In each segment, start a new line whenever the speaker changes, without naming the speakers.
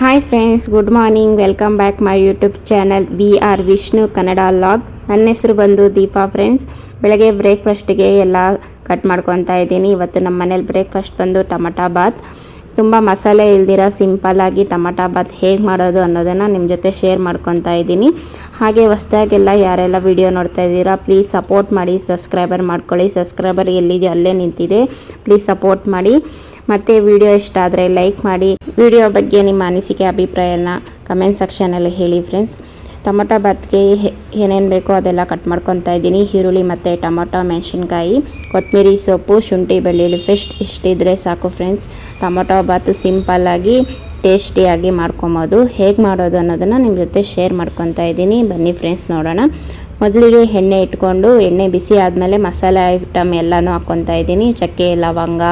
Hi friends good morning welcome back my YouTube channel we are Vishnu Kannada vlog ನನ್ನ ಹೆಸರು ಬಂದು Deepa friends ಬೆಳಗ್ಗೆ ಬ್ರೇಕ್ಫಾಸ್ಟ್ಗೆ ಎಲ್ಲ ಕಟ್ ಮಾಡ್ಕೊತಾ ಇದ್ದೀನಿ. ಇವತ್ತು ನಮ್ಮ ಮನೇಲಿ ಬ್ರೇಕ್ಫಾಸ್ಟ್ ಬಂದು ಟೊಮಟೊ ಬಾತ್. ತುಂಬ ಮಸಾಲೆ ಇಲ್ದಿರ ಸಿಂಪಲ್ಲಾಗಿ ಟಮಾಟ ಬಾತ್ ಹೇಗೆ ಮಾಡೋದು ಅನ್ನೋದನ್ನು ನಿಮ್ಮ ಜೊತೆ ಶೇರ್ ಮಾಡ್ಕೊತಾ ಇದ್ದೀನಿ. ಹಾಗೆ ಹೊಸ್ದಾಗೆಲ್ಲ ಯಾರೆಲ್ಲ ವಿಡಿಯೋ ನೋಡ್ತಾ ಇದ್ದೀರಾ ಪ್ಲೀಸ್ ಸಪೋರ್ಟ್ ಮಾಡಿ ಸಬ್ಸ್ಕ್ರೈಬರ್ ಮಾಡ್ಕೊಳ್ಳಿ. ಸಬ್ಸ್ಕ್ರೈಬರ್ ಎಲ್ಲಿದೆ ಅಲ್ಲೇ ನಿಂತಿದೆ. ಪ್ಲೀಸ್ ಸಪೋರ್ಟ್ ಮಾಡಿ. ಮತ್ತು ವಿಡಿಯೋ ಇಷ್ಟ ಆದರೆ ಲೈಕ್ ಮಾಡಿ. ವಿಡಿಯೋ ಬಗ್ಗೆ ನಿಮ್ಮ ಅನಿಸಿಕೆ, ಅಭಿಪ್ರಾಯನ ಕಮೆಂಟ್ ಸೆಕ್ಷನಲ್ಲಿ ಹೇಳಿ ಫ್ರೆಂಡ್ಸ್ ಟೊಮೊಟೊ ಬಾತ್ಗೆ ಏನೇನು ಬೇಕೋ ಅದೆಲ್ಲ ಕಟ್ ಮಾಡ್ಕೊತಾ ಇದ್ದೀನಿ. ಈರುಳ್ಳಿ ಮತ್ತು ಟೊಮೊಟೊ, ಮೆಣಸಿನ್ಕಾಯಿ ಕೊತ್ತಂಬರಿ ಸೊಪ್ಪು, ಶುಂಠಿ, ಬೆಳ್ಳುಳ್ಳಿ ಪೇಸ್ಟ್ ಇಷ್ಟಿದ್ರೆ ಸಾಕು ಫ್ರೆಂಡ್ಸ್. ಟೊಮೊಟೊ ಭಾತ್ ಸಿಂಪಲ್ಲಾಗಿ ಟೇಸ್ಟಿಯಾಗಿ ಮಾಡ್ಕೊಬೋದು. ಹೇಗೆ ಮಾಡೋದು ಅನ್ನೋದನ್ನು ನಿಮ್ಮ ಜೊತೆ ಶೇರ್ ಮಾಡ್ಕೊತಾ ಇದ್ದೀನಿ. ಬನ್ನಿ ಫ್ರೆಂಡ್ಸ್ ನೋಡೋಣ. ಮೊದಲಿಗೆ ಎಣ್ಣೆ ಇಟ್ಕೊಂಡು, ಎಣ್ಣೆ ಬಿಸಿ ಆದಮೇಲೆ ಮಸಾಲೆ ಐಟಮ್ ಎಲ್ಲನೂ ಹಾಕ್ಕೊತಾ ಇದ್ದೀನಿ. ಚಕ್ಕೆ, ಲವಂಗ,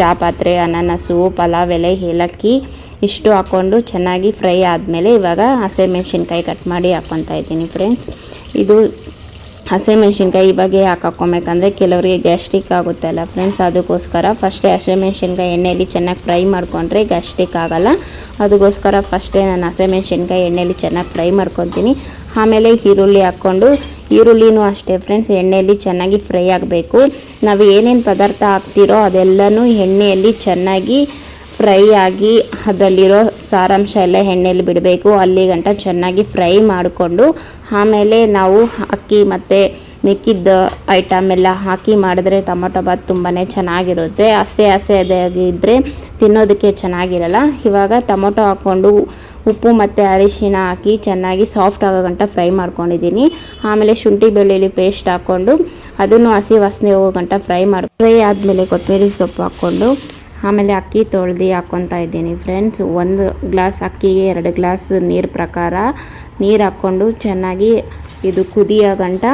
ಜಾಪಾತ್ರೆ, ಅನಾನಸು, ಪಲಾವ್, ಎಲೆ, ಏಲಕ್ಕಿ ಇಷ್ಟು ಹಾಕ್ಕೊಂಡು ಚೆನ್ನಾಗಿ ಫ್ರೈ ಆದಮೇಲೆ ಇವಾಗ ಹಸಿಮೆಣ್ಸಿನ್ಕಾಯಿ ಕಟ್ ಮಾಡಿ ಹಾಕ್ಕೊತಾ ಇದ್ದೀನಿ ಫ್ರೆಂಡ್ಸ್. ಇದು ಹಸಿಮೆಣ್ಸಿನ್ಕಾಯಿ ಇವಾಗೆ ಹಾಕ್ಕೊಬೇಕಂದ್ರೆ ಕೆಲವರಿಗೆ ಗ್ಯಾಸ್ಟ್ರಿಕ್ ಆಗುತ್ತೆ ಅಲ್ಲ ಫ್ರೆಂಡ್ಸ್, ಅದಕ್ಕೋಸ್ಕರ ಫಸ್ಟೇ ಹಸಿಮೆಣ್ಸಿನ್ಕಾಯಿ ಎಣ್ಣೆಯಲ್ಲಿ ಚೆನ್ನಾಗಿ ಫ್ರೈ ಮಾಡಿಕೊಂಡ್ರೆ ಗ್ಯಾಸ್ಟ್ರಿಕ್ ಆಗೋಲ್ಲ. ಅದಕ್ಕೋಸ್ಕರ ಫಸ್ಟೇ ನಾನು ಹಸಿಮೆಣ್ಸಿನ್ಕಾಯಿ ಎಣ್ಣೆಯಲ್ಲಿ ಚೆನ್ನಾಗಿ ಫ್ರೈ ಮಾಡ್ಕೊತೀನಿ ಆಮೇಲೆ ಈರುಳ್ಳಿ ಹಾಕ್ಕೊಂಡು, ಈರುಳ್ಳಿನೂ ಅಷ್ಟೇ ಫ್ರೆಂಡ್ಸ್ ಎಣ್ಣೆಯಲ್ಲಿ ಚೆನ್ನಾಗಿ ಫ್ರೈ ಆಗಬೇಕು. ನಾವು ಏನೇನು ಪದಾರ್ಥ ಹಾಕ್ತಿರೋ ಅದೆಲ್ಲನೂ ಎಣ್ಣೆಯಲ್ಲಿ ಚೆನ್ನಾಗಿ ಫ್ರೈ ಆಗಿ ಅದರಲ್ಲಿರೋ ಸಾರಾಂಶ ಎಲ್ಲ ಎಣ್ಣೆಯಲ್ಲಿ ಬಿಡಬೇಕು. ಅಲ್ಲಿ ಗಂಟ ಚೆನ್ನಾಗಿ ಫ್ರೈ ಮಾಡಿಕೊಂಡು ಆಮೇಲೆ ನಾವು ಅಕ್ಕಿ ಮತ್ತು ಮಿಕ್ಕಿದ್ದ ಐಟಮ್ ಎಲ್ಲ ಹಾಕಿ ಮಾಡಿದ್ರೆ ಟೊಮೊಟೊ ಬಾತ್ ತುಂಬಾ ಚೆನ್ನಾಗಿರುತ್ತೆ. ಹಸೆ ಹಸೆ ಅದಾಗಿದ್ದರೆ ತಿನ್ನೋದಕ್ಕೆ ಚೆನ್ನಾಗಿರಲ್ಲ. ಇವಾಗ ಟೊಮೊಟೊ ಹಾಕ್ಕೊಂಡು ಉಪ್ಪು ಮತ್ತು ಅರಿಶಿನ ಹಾಕಿ ಚೆನ್ನಾಗಿ ಸಾಫ್ಟ್ ಆಗೋ ಗಂಟ ಫ್ರೈ ಮಾಡ್ಕೊಂಡಿದ್ದೀನಿ. ಆಮೇಲೆ ಶುಂಠಿ ಬೆಳ್ಳುಳ್ಳಿ ಪೇಸ್ಟ್ ಹಾಕ್ಕೊಂಡು ಅದನ್ನು ಹಸಿ ವಾಸನೆ ಹೋಗೋ ಗಂಟ ಫ್ರೈ ಮಾಡಿ, ಫ್ರೈ ಆದಮೇಲೆ ಕೊತ್ತಂಬರಿ ಸೊಪ್ಪು ಹಾಕ್ಕೊಂಡು ಆಮೇಲೆ ಅಕ್ಕಿ ತೊಳ್ದು ಹಾಕ್ಕೊತಾ ಇದ್ದೀನಿ ಫ್ರೆಂಡ್ಸ್ ಒಂದು ಗ್ಲಾಸ್ ಅಕ್ಕಿಗೆ ಎರಡು ಗ್ಲಾಸ್ ನೀರು ಪ್ರಕಾರ ನೀರು ಹಾಕ್ಕೊಂಡು ಚೆನ್ನಾಗಿ ಇದು ಕುದಿಯೋ ಗಂಟ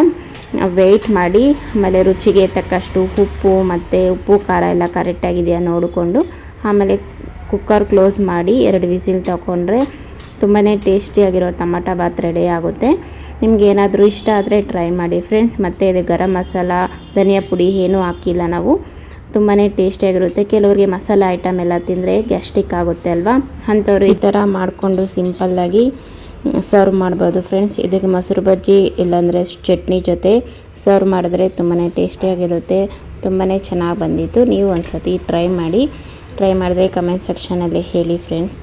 ವೆಯ್ಟ್ ಮಾಡಿ, ಆಮೇಲೆ ರುಚಿಗೆ ತಕ್ಕಷ್ಟು ಉಪ್ಪು ಮತ್ತು ಉಪ್ಪು ಖಾರ ಎಲ್ಲ ಕರೆಕ್ಟಾಗಿದೆಯಾ ನೋಡಿಕೊಂಡು, ಆಮೇಲೆ ಕುಕ್ಕರ್ ಕ್ಲೋಸ್ ಮಾಡಿ ಎರಡು ವಿಸಿಲ್ ತಗೊಂಡ್ರೆ ತುಂಬಾ ಟೇಸ್ಟಿಯಾಗಿರೋ ಟೊಮಟೊ ಬಾತ್ ರೆಡಿ ಆಗುತ್ತೆ. ನಿಮ್ಗೆ ಏನಾದರೂ ಇಷ್ಟ ಆದರೆ ಟ್ರೈ ಮಾಡಿ ಫ್ರೆಂಡ್ಸ್ ಮತ್ತು ಇದು ಗರಂ ಮಸಾಲ, ಧನಿಯಾ ಪುಡಿ ಏನೂ ಹಾಕಿಲ್ಲ ನಾವು. ತುಂಬಾ ಟೇಸ್ಟಿಯಾಗಿರುತ್ತೆ ಕೆಲವರಿಗೆ ಮಸಾಲೆ ಐಟಮ್ ಎಲ್ಲ ತಿಂದರೆ ಗ್ಯಾಸ್ಟಿಕ್ ಆಗುತ್ತೆ ಅಲ್ವಾ? ಅಂಥವ್ರು ಈ ಥರ ಮಾಡಿಕೊಂಡು ಸಿಂಪಲ್ಲಾಗಿ ಸರ್ವ್ ಮಾಡ್ಬೋದು ಫ್ರೆಂಡ್ಸ್ ಇದಕ್ಕೆ ಮೊಸರು ಬಜ್ಜಿ ಇಲ್ಲಾಂದರೆ ಚಟ್ನಿ ಜೊತೆ ಸರ್ವ್ ಮಾಡಿದ್ರೆ ತುಂಬಾ ಟೇಸ್ಟಿಯಾಗಿರುತ್ತೆ ತುಂಬಾ ಚೆನ್ನಾಗಿ ಬಂದಿತ್ತು. ನೀವು ಒಂದು ಸತಿ ಟ್ರೈ ಮಾಡಿ ಟ್ರೈ ಮಾಡಿದ್ರೆ ಕಮೆಂಟ್ ಸೆಕ್ಷನಲ್ಲಿ ಹೇಳಿ ಫ್ರೆಂಡ್ಸ್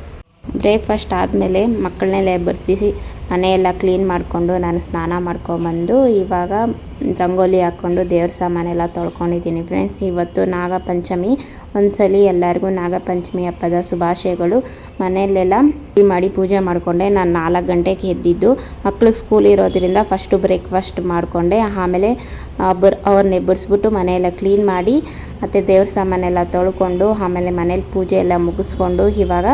ಬ್ರೇಕ್ಫಾಸ್ಟ್ ಆದಮೇಲೆ ಮಕ್ಕಳನ್ನೆಲ್ಲ ಎಬ್ಬರಿಸಿ ಮನೆಯೆಲ್ಲ ಕ್ಲೀನ್ ಮಾಡಿಕೊಂಡು ನಾನು ಸ್ನಾನ ಮಾಡ್ಕೊಂಬಂದು ಇವಾಗ ರಂಗೋಲಿ ಹಾಕ್ಕೊಂಡು ದೇವ್ರ ಸಾಮಾನೆಲ್ಲ ತೊಳ್ಕೊಂಡಿದ್ದೀನಿ ಫ್ರೆಂಡ್ಸ್. ಇವತ್ತು ನಾಗಪಂಚಮಿ. ಒಂದ್ಸಲಿ ಎಲ್ಲರಿಗೂ ನಾಗಪಂಚಮಿ ಹಬ್ಬದ ಶುಭಾಶಯಗಳು. ಮನೆಯಲ್ಲೆಲ್ಲ ಮಾಡಿ ಪೂಜೆ ಮಾಡಿಕೊಂಡೆ. ನಾನು ನಾಲ್ಕು ಗಂಟೆಗೆ ಎದ್ದಿದ್ದು. ಮಕ್ಕಳು ಸ್ಕೂಲ್ ಇರೋದ್ರಿಂದ ಫಸ್ಟು ಬ್ರೇಕ್ಫಾಸ್ಟ್ ಮಾಡಿಕೊಂಡೆ. ಆಮೇಲೆ ಒಬ್ಬರು ಅವ್ರನ್ನ ಎಬ್ಬರಿಸ್ಬಿಟ್ಟು ಮನೆಯೆಲ್ಲ ಕ್ಲೀನ್ ಮಾಡಿ, ಮತ್ತು ದೇವ್ರ ಸಾಮಾನೆಲ್ಲ ತೊಳ್ಕೊಂಡು, ಆಮೇಲೆ ಮನೇಲಿ ಪೂಜೆ ಎಲ್ಲ ಮುಗಿಸ್ಕೊಂಡು ಇವಾಗ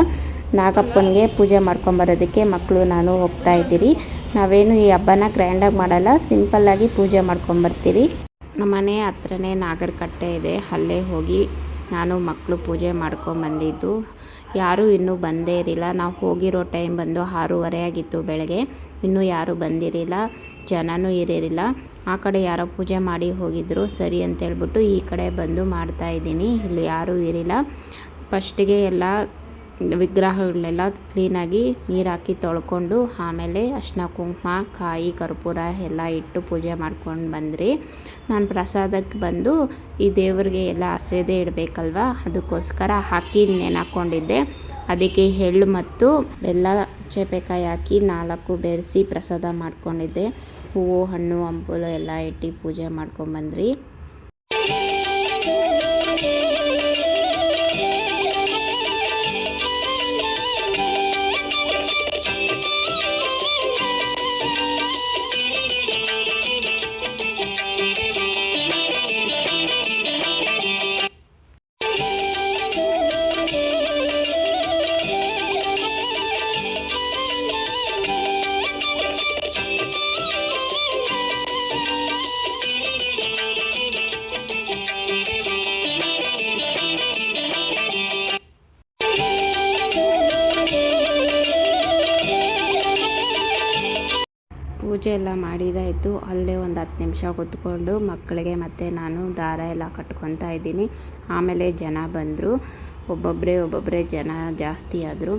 ನಾಗಪ್ಪನಿಗೆ ಪೂಜೆ ಮಾಡ್ಕೊಂಬರೋದಕ್ಕೆ ಮಕ್ಕಳು ನಾನು ಹೋಗ್ತಾ ಇದ್ದೀರಿ. ನಾವೇನು ಈ ಹಬ್ಬನ ಗ್ರ್ಯಾಂಡಾಗಿ ಮಾಡಲ್ಲ ಸಿಂಪಲ್ಲಾಗಿ ಪೂಜೆ ಮಾಡ್ಕೊಂಬರ್ತೀರಿ. ನಮ್ಮ ಮನೆ ಹತ್ರನೇ ನಾಗರಕಟ್ಟೆ ಇದೆ. ಅಲ್ಲೇ ಹೋಗಿ ನಾನು ಮಕ್ಕಳು ಪೂಜೆ ಮಾಡ್ಕೊಂಬಂದಿದ್ದು. ಯಾರೂ ಇನ್ನೂ ಬಂದೇ ಇರಲಿಲ್ಲ. ನಾವು ಹೋಗಿರೋ ಟೈಮ್ ಬಂದು ಆರೂವರೆ ಆಗಿತ್ತು ಬೆಳಗ್ಗೆ. ಇನ್ನೂ ಯಾರೂ ಬಂದಿರಲಿಲ್ಲ. ಜನನೂ ಇರಲಿಲ್ಲ. ಆ ಕಡೆ ಯಾರೋ ಪೂಜೆ ಮಾಡಿ ಹೋಗಿದ್ರು. ಸರಿ ಅಂತೇಳ್ಬಿಟ್ಟು ಈ ಕಡೆ ಬಂದು ಮಾಡ್ತಾಯಿದ್ದೀನಿ ಇಲ್ಲಿ ಯಾರೂ ಇರಿಲ್ಲ ಫಸ್ಟಿಗೆ ಎಲ್ಲ ವಿಗ್ರಹಗಳನ್ನೆಲ್ಲ ಕ್ಲೀನಾಗಿ ನೀರು ಹಾಕಿ ತೊಳ್ಕೊಂಡು ಆಮೇಲೆ ಅರ್ಶಿನ, ಕುಂಕುಮ, ಕಾಯಿ, ಕರ್ಪೂರ ಎಲ್ಲ ಇಟ್ಟು ಪೂಜೆ ಮಾಡ್ಕೊಂಡು ಬಂದ್ರಿ. ನಾನು ಪ್ರಸಾದಕ್ಕೆ ಬಂದು ಈ ದೇವ್ರಿಗೆ ಎಲ್ಲ ಹಸೇದೇ ಇಡಬೇಕಲ್ವ? ಅದಕ್ಕೋಸ್ಕರ ಹಾಕಿ ನೆನೆ ಅದಕ್ಕೆ ಎಳ್ಳು ಮತ್ತು ಬೆಲ್ಲ ಚೇಪೆಕಾಯಿ ಹಾಕಿ ನಾಲ್ಕು ಬೆರೆಸಿ ಪ್ರಸಾದ ಮಾಡ್ಕೊಂಡಿದ್ದೆ. ಹೂವು, ಹಣ್ಣು ಹಂಪಲು ಎಲ್ಲ ಇಟ್ಟು ಪೂಜೆ ಮಾಡ್ಕೊಂಬಂದ್ರಿ ಪೂಜೆ ಎಲ್ಲ ಮಾಡಿದಾಯಿತು. ಅಲ್ಲೇ ಒಂದು ಹತ್ತು ನಿಮಿಷ ಕೂತ್ಕೊಂಡು ಮಕ್ಕಳಿಗೆ ಮತ್ತು ನಾನು ದಾರ ಎಲ್ಲ ಕಟ್ಕೊತಾ ಇದ್ದೀನಿ. ಆಮೇಲೆ ಜನ ಬಂದರು. ಒಬ್ಬೊಬ್ಬರೇ ಒಬ್ಬೊಬ್ಬರೇ ಜನ ಜಾಸ್ತಿ ಆದರು.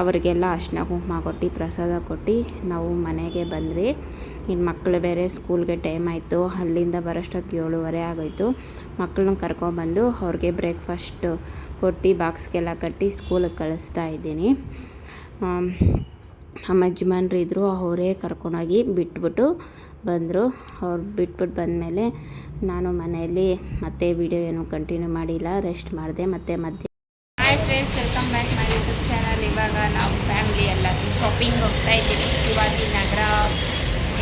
ಅವರಿಗೆಲ್ಲ ಅರ್ಶಿನ ಕುಂಕುಮ ಕೊಟ್ಟು, ಪ್ರಸಾದ ಕೊಟ್ಟು ನಾವು ಮನೆಗೆ ಬಂದ್ರಿ ಇನ್ನು ಮಕ್ಕಳು ಬೇರೆ ಸ್ಕೂಲ್ಗೆ ಟೈಮ್ ಆಯಿತು. ಅಲ್ಲಿಂದ ಬರೋಷ್ಟೊತ್ತಿಗೆ ಏಳುವರೆ ಆಗೋಯಿತು. ಮಕ್ಕಳನ್ನ ಕರ್ಕೊಂಡ್ಬಂದು ಅವ್ರಿಗೆ ಬ್ರೇಕ್ಫಾಸ್ಟ್ ಕೊಟ್ಟು ಬಾಕ್ಸ್ಗೆಲ್ಲ ಕಟ್ಟಿ ಸ್ಕೂಲಿಗೆ ಕಳಿಸ್ತಾ ಇದ್ದೀನಿ. ನಮ್ಮ ಯಜಮಾನ್ರು ಇದ್ದರು ಅವರೇ ಕರ್ಕೊಂಡೋಗಿ ಬಿಟ್ಬಿಟ್ಟು ಬಂದರು. ಅವ್ರು ಬಿಟ್ಬಿಟ್ಟು ಬಂದಮೇಲೆ ನಾನು ಮನೆಯಲ್ಲಿ ಮತ್ತೆ ವಿಡಿಯೋ ಏನು ಕಂಟಿನ್ಯೂ ಮಾಡಿಲ್ಲ ರೆಸ್ಟ್ ಮಾಡಿದೆ. ಮತ್ತೆ ಮಧ್ಯ hi friends welcome back my YouTube channel ಇವಾಗ ನಾವು ಫ್ಯಾಮಿಲಿ ಎಲ್ಲ ಶಾಪಿಂಗ್ ಹೋಗ್ತಾ ಇದ್ದೀವಿ. ಶಿವಾಜಿ ನಗರ.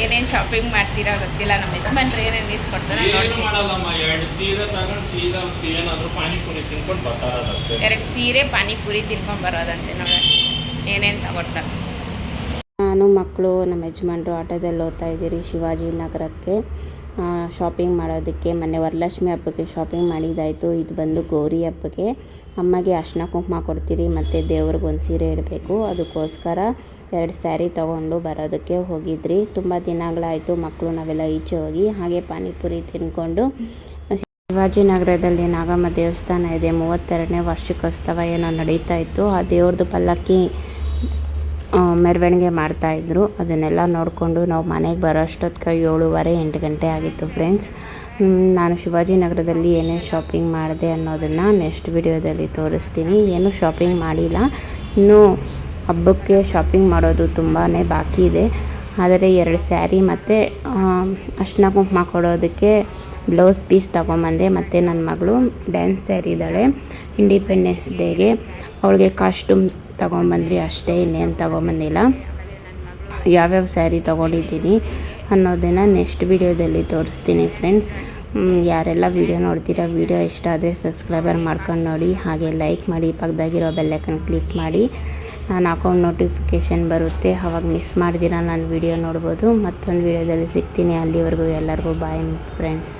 ಏನೇನು ಶಾಪಿಂಗ್ ಮಾಡ್ತೀರಾ ಗೊತ್ತಿಲ್ಲ. ನಮ್ಮ ಯಜಮಾನ್ರು ಏನೇನು ಇಸ್ಕೊಡ್ತಾರೆ
ಕೊಡ್ತಾರೆ
ನೋಡ್ತೀವಿ
ಮಾಡಲ್ಲಮ್ಮ? ಎರಡು ಸೀರೆ ತಗೊಂಡು ಸೀದಾ ಏನಾದರೂ ಪಾನಿಪುರಿ ತಿನ್ಕೊಂಡು ಬರ್ತಾರದಷ್ಟೇ.
ಎರಡು ಸೀರೆ ಪಾನಿಪುರಿ ತಿನ್ಕೊಂಡು ಬರೋದಂತೆ ನಾವು ಏನೇನು ತಗೊಡ್ತಾರೆ ನಾನು ಮಕ್ಕಳು, ನಮ್ಮ ಯಜಮಾನ್ರು ಆಟೋದಲ್ಲಿ ಹೋಗ್ತಾ ಇದ್ದೀರಿ ಶಿವಾಜಿ ನಗರಕ್ಕೆ. ಶಾಪಿಂಗ್ ಮಾಡೋದಕ್ಕೆ ಮೊನ್ನೆ ವರಲಕ್ಷ್ಮಿ ಹಬ್ಬಕ್ಕೆ ಶಾಪಿಂಗ್ ಮಾಡಿದ್ದಾಯಿತು. ಇದು ಬಂದು ಗೌರಿ ಹಬ್ಬಕ್ಕೆ. ಅಮ್ಮಗೆ ಅರ್ಶಿನ ಕುಂಕುಮ ಕೊಡ್ತೀರಿ, ಮತ್ತು ದೇವ್ರಿಗೆ ಒಂದು ಸೀರೆ ಇಡಬೇಕು. ಅದಕ್ಕೋಸ್ಕರ ಎರಡು ಸ್ಯಾರಿ ತೊಗೊಂಡು ಬರೋದಕ್ಕೆ ಹೋಗಿದ್ರಿ. ತುಂಬ ದಿನಗಳಾಯಿತು ಮಕ್ಕಳು ನಾವೆಲ್ಲ ಈಚೆ ಹೋಗಿ, ಹಾಗೆ ಪಾನಿಪುರಿ ತಿನ್ಕೊಂಡು. ಶಿವಾಜಿನಗರದಲ್ಲಿ ನಾಗಮ್ಮ ದೇವಸ್ಥಾನ ಇದೆ. ಮೂವತ್ತೆರಡನೇ ವಾರ್ಷಿಕೋತ್ಸವ ಏನೋ ನಡೀತಾ ಇತ್ತು. ಆ ದೇವ್ರದ್ದು ಪಲ್ಲಕ್ಕಿ ಮೆರವಣಿಗೆ ಮಾಡ್ತಾಯಿದ್ರು ಅದನ್ನೆಲ್ಲ ನೋಡಿಕೊಂಡು ನಾವು ಮನೆಗೆ ಬರೋ ಅಷ್ಟೊತ್ತಿಗೆ ಏಳುವರೆ, ಎಂಟು ಗಂಟೆ ಆಗಿತ್ತು ಫ್ರೆಂಡ್ಸ್. ನಾನು ಶಿವಾಜಿನಗರದಲ್ಲಿ ಏನೇನು ಶಾಪಿಂಗ್ ಮಾಡಿದೆ ಅನ್ನೋದನ್ನು ನೆಕ್ಸ್ಟ್ ವಿಡಿಯೋದಲ್ಲಿ ತೋರಿಸ್ತೀನಿ. ಏನೂ ಶಾಪಿಂಗ್ ಮಾಡಿಲ್ಲ. ಇನ್ನೂ ಹಬ್ಬಕ್ಕೆ ಶಾಪಿಂಗ್ ಮಾಡೋದು ತುಂಬಾ ಬಾಕಿ ಇದೆ. ಆದರೆ ಎರಡು ಸ್ಯಾರಿ ಮತ್ತು ಅರ್ಶಿನ ಕುಂಕುಮ ಕೊಡೋದಕ್ಕೆ ಬ್ಲೌಸ್ ಪೀಸ್ ತೊಗೊಂಬಂದೆ. ಮತ್ತು ನನ್ನ ಮಗಳು ಡ್ಯಾನ್ಸ್ ಸ್ಯಾರಿ ಇದ್ದಾಳೆ. ಇಂಡಿಪೆಂಡೆನ್ಸ್ ಡೇಗೆ ಅವಳಿಗೆ ಕಾಸ್ಟ್ಯೂಮ್ ತೊಗೊಂಬಂದ್ರಿ, ಅಷ್ಟೇ ಇನ್ನೇನು ತೊಗೊಂಬಂದಿಲ್ಲ. ಯಾವ್ಯಾವ ಸ್ಯಾರಿ ತೊಗೊಂಡಿದ್ದೀನಿ ಅನ್ನೋದನ್ನು ನೆಕ್ಸ್ಟ್ ವಿಡಿಯೋದಲ್ಲಿ ತೋರಿಸ್ತೀನಿ ಫ್ರೆಂಡ್ಸ್ ಯಾರೆಲ್ಲ ವಿಡಿಯೋ ನೋಡ್ತೀರಾ ವಿಡಿಯೋ ಇಷ್ಟ ಆದರೆ ಸಬ್ಸ್ಕ್ರೈಬರ್ ಮಾಡ್ಕೊಂಡು ನೋಡಿ, ಹಾಗೆ ಲೈಕ್ ಮಾಡಿ, ಪಕ್ಕದಾಗಿರೋ ಬೆಲ್ಲೈಕನ್ ಕ್ಲಿಕ್ ಮಾಡಿ. ನಾನು ಹಾಕೊಂಡು ನೋಟಿಫಿಕೇಷನ್ ಬರುತ್ತೆ, ಅವಾಗ ಮಿಸ್ ಮಾಡಿದಿರ ನಾನು ವಿಡಿಯೋ ನೋಡ್ಬೋದು. ಮತ್ತೊಂದು ವಿಡಿಯೋದಲ್ಲಿ ಸಿಗ್ತೀನಿ, ಅಲ್ಲಿವರೆಗೂ ಎಲ್ಲರಿಗೂ ಬಾಯ್ ಫ್ರೆಂಡ್ಸ್